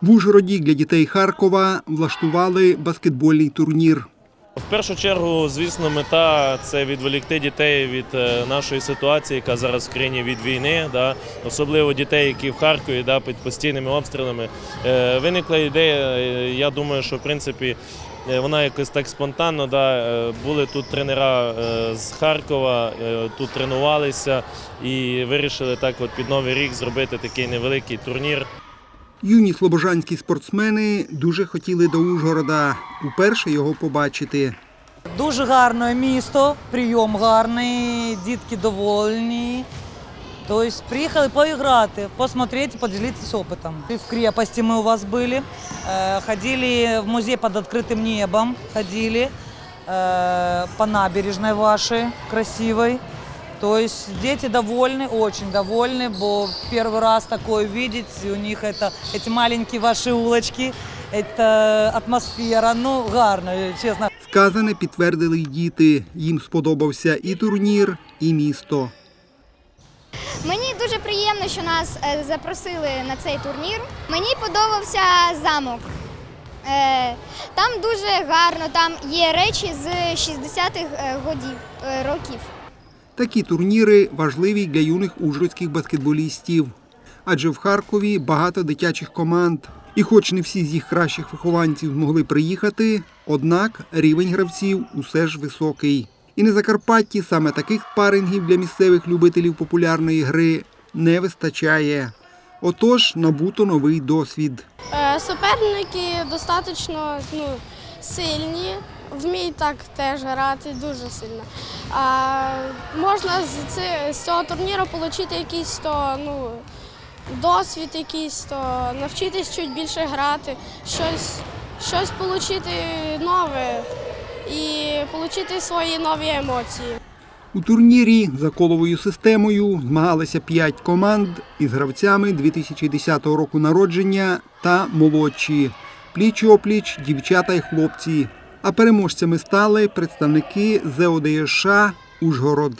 В Ужгороді для дітей Харкова влаштували баскетбольний турнір. В першу чергу, звісно, мета це відволікти дітей від е, нашої ситуації, яка зараз в країні від війни, да, особливо дітей, які в Харкові да, під постійними обстрілами. Е, Виникла ідея. е, Я думаю, що в принципі е, вона якось так спонтанно. Да, були тут тренера з Харкова, тут тренувалися і вирішили так, от під новий рік зробити такий невеликий турнір. Юні слобожанські спортсмени дуже хотіли до Ужгорода уперше його побачити. Дуже гарне місто, прийом гарний, дітки довольні. Тобто приїхали поіграти, посмотрети, поділитися опитом. В крепості ми у вас були, е, ходили в музей під відкритим небом, ходили е, по набережной вашей красивой. То есть дети довольны, очень довольны, бо первый раз такое видеть, у них это, эти маленькие ваши улочки, это атмосфера, ну, гарно, честно. Сказане підтвердили й діти. Їм сподобався і турнір, і місто. Мені дуже приємно, що нас е, запросили на цей турнір. Мені подобався замок. Е, Там дуже гарно, там є речі з 60-х е, годів, е, років. Такі турніри важливі для юних ужгородських баскетболістів. Адже в Харкові багато дитячих команд. І хоч не всі з їх кращих вихованців змогли приїхати, однак рівень гравців усе ж високий. І на Закарпатті саме таких спарингів для місцевих любителів популярної гри не вистачає. Отож, набуто новий досвід. Е, Суперники достатньо ну, сильні, вміють так теж грати дуже сильно. А, можна з, ці- з цього турніру отримати якийсь то, ну, досвід, якийсь, то навчитись чуть більше грати, щось, щось отримати нове і отримати свої нові емоції. У турнірі за коловою системою змагалися п'ять команд із гравцями 2010 року народження та молодші. Пліч опліч дівчата й хлопці. А переможцями стали представники ЗОДШ Ужгород.